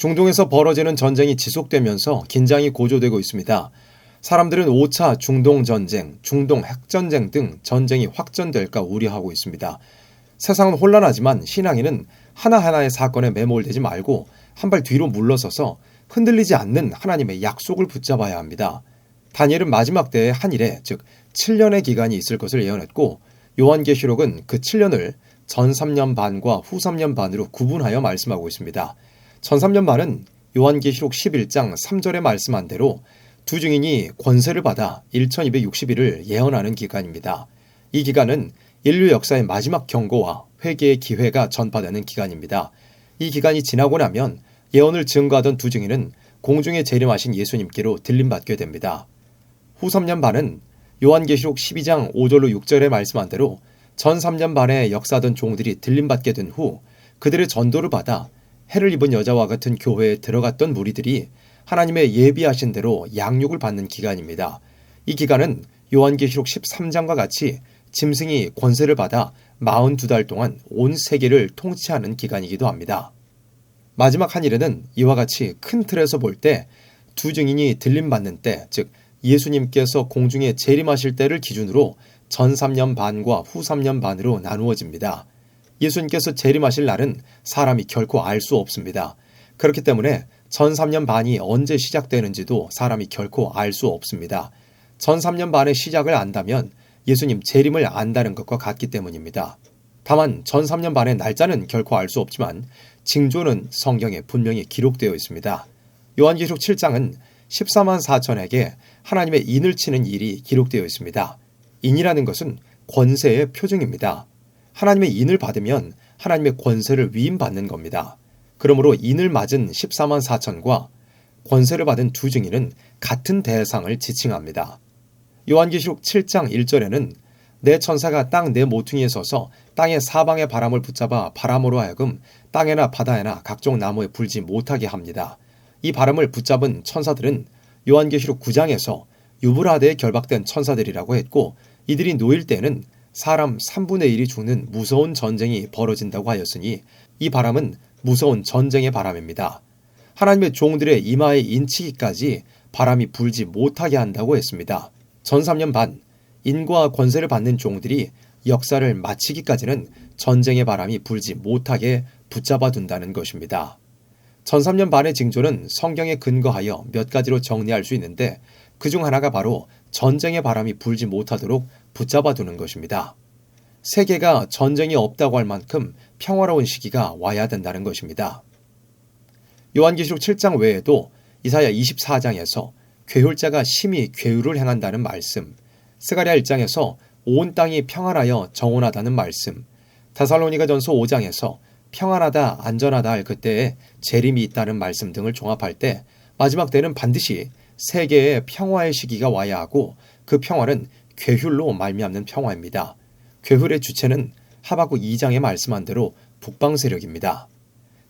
중동에서 벌어지는 전쟁이 지속되면서 긴장이 고조되고 있습니다. 사람들은 5차 중동 전쟁, 중동 핵전쟁 등 전쟁이 확전될까 우려하고 있습니다. 세상은 혼란하지만 신앙인은 하나하나의 사건에 매몰되지 말고 한 발 뒤로 물러서서 흔들리지 않는 하나님의 약속을 붙잡아야 합니다. 다니엘은 마지막 때의 한 일에 즉 7년의 기간이 있을 것을 예언했고 요한계시록은 그 7년을 전 3년 반과 후 3년 반으로 구분하여 말씀하고 있습니다. 전 3년 반은 요한계시록 11장 3절에 말씀한 대로 두 증인이 권세를 받아 1260일을 예언하는 기간입니다. 이 기간은 인류 역사의 마지막 경고와 회개의 기회가 전파되는 기간입니다. 이 기간이 지나고 나면 예언을 증거하던 두 증인은 공중에 재림하신 예수님께로 들림받게 됩니다. 후 3년 반은 요한계시록 12장 5절로 6절에 말씀한 대로 전 3년 반에 역사하던 종들이 들림받게 된 후 그들의 전도를 받아 해를 입은 여자와 같은 교회에 들어갔던 무리들이 하나님의 예비하신 대로 양육을 받는 기간입니다. 이 기간은 요한계시록 13장과 같이 짐승이 권세를 받아 42달 동안 온 세계를 통치하는 기간이기도 합니다. 마지막 한 일에는 이와 같이 큰 틀에서 볼 때 두 증인이 들림받는 때, 즉 예수님께서 공중에 재림하실 때를 기준으로 전 3년 반과 후 3년 반으로 나누어집니다. 예수님께서 재림하실 날은 사람이 결코 알 수 없습니다. 그렇기 때문에 전 3년 반이 언제 시작되는지도 사람이 결코 알 수 없습니다. 전 3년 반의 시작을 안다면 예수님 재림을 안다는 것과 같기 때문입니다. 다만 전 3년 반의 날짜는 결코 알 수 없지만 징조는 성경에 분명히 기록되어 있습니다. 요한계시록 7장은 14만 4천에게 하나님의 인을 치는 일이 기록되어 있습니다. 인이라는 것은 권세의 표징입니다. 하나님의 인을 받으면 하나님의 권세를 위임받는 겁니다. 그러므로 인을 맞은 14만 4천과 권세를 받은 두 증인은 같은 대상을 지칭합니다. 요한계시록 7장 1절에는 내 천사가 땅 내 모퉁이에 서서 땅의 사방의 바람을 붙잡아 바람으로 하여금 땅에나 바다에나 각종 나무에 불지 못하게 합니다. 이 바람을 붙잡은 천사들은 요한계시록 9장에서 유브라데에 결박된 천사들이라고 했고 이들이 놓일 때는 사람 3분의 1이 죽는 무서운 전쟁이 벌어진다고 하였으니 이 바람은 무서운 전쟁의 바람입니다. 하나님의 종들의 이마에 인치기까지 바람이 불지 못하게 한다고 했습니다. 전 3년 반 인과 권세를 받는 종들이 역사를 마치기까지는 전쟁의 바람이 불지 못하게 붙잡아 둔다는 것입니다. 전 3년 반의 징조는 성경에 근거하여 몇 가지로 정리할 수 있는데 그 중 하나가 바로 전쟁의 바람이 불지 못하도록 붙잡아 두는 것입니다. 세계가 전쟁이 없다고 할 만큼 평화로운 시기가 와야 된다는 것입니다. 요한계시록 7장 외에도 이사야 24장에서 괴율자가 심히 괴율을 행한다는 말씀, 스가랴 1장에서 온 땅이 평안하여 정원하다는 말씀, 다살로니가 전서 5장에서 평안하다, 안전하다 할 그때에 재림이 있다는 말씀 등을 종합할 때 마지막 때는 반드시 세계의 평화의 시기가 와야 하고 그 평화는 괴휼로 말미암는 평화입니다. 괴휼의 주체는 하박국 2장에 말씀한 대로 북방 세력입니다.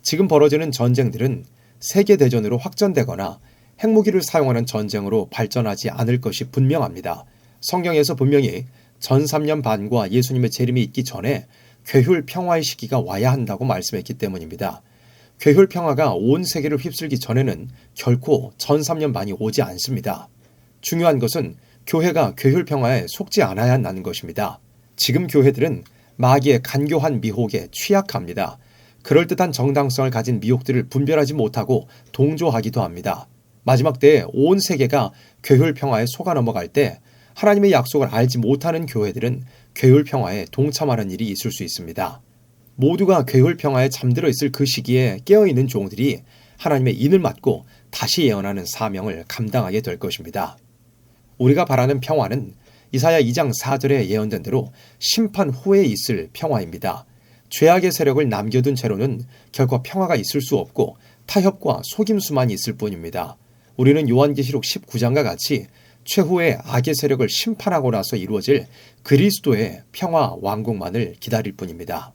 지금 벌어지는 전쟁들은 세계 대전으로 확전되거나 핵무기를 사용하는 전쟁으로 발전하지 않을 것이 분명합니다. 성경에서 분명히 전 3년 반과 예수님의 재림이 있기 전에 괴휼 평화의 시기가 와야 한다고 말씀했기 때문입니다. 괴휼 평화가 온 세계를 휩쓸기 전에는 결코 전 3년 반이 오지 않습니다. 중요한 것은 교회가 괴휼 평화에 속지 않아야 한다는 것입니다. 지금 교회들은 마귀의 간교한 미혹에 취약합니다. 그럴듯한 정당성을 가진 미혹들을 분별하지 못하고 동조하기도 합니다. 마지막 때에 온 세계가 괴휼 평화에 속아 넘어갈 때 하나님의 약속을 알지 못하는 교회들은 괴울 평화에 동참하는 일이 있을 수 있습니다. 모두가 괴울 평화에 잠들어 있을 그 시기에 깨어 있는 종들이 하나님의 인을 맞고 다시 예언하는 사명을 감당하게 될 것입니다. 우리가 바라는 평화는 이사야 2장 4절에 예언된 대로 심판 후에 있을 평화입니다. 죄악의 세력을 남겨둔 채로는 결코 평화가 있을 수 없고 타협과 속임수만 있을 뿐입니다. 우리는 요한계시록 19장과 같이 최후의 악의 세력을 심판하고 나서 이루어질 그리스도의 평화 왕국만을 기다릴 뿐입니다.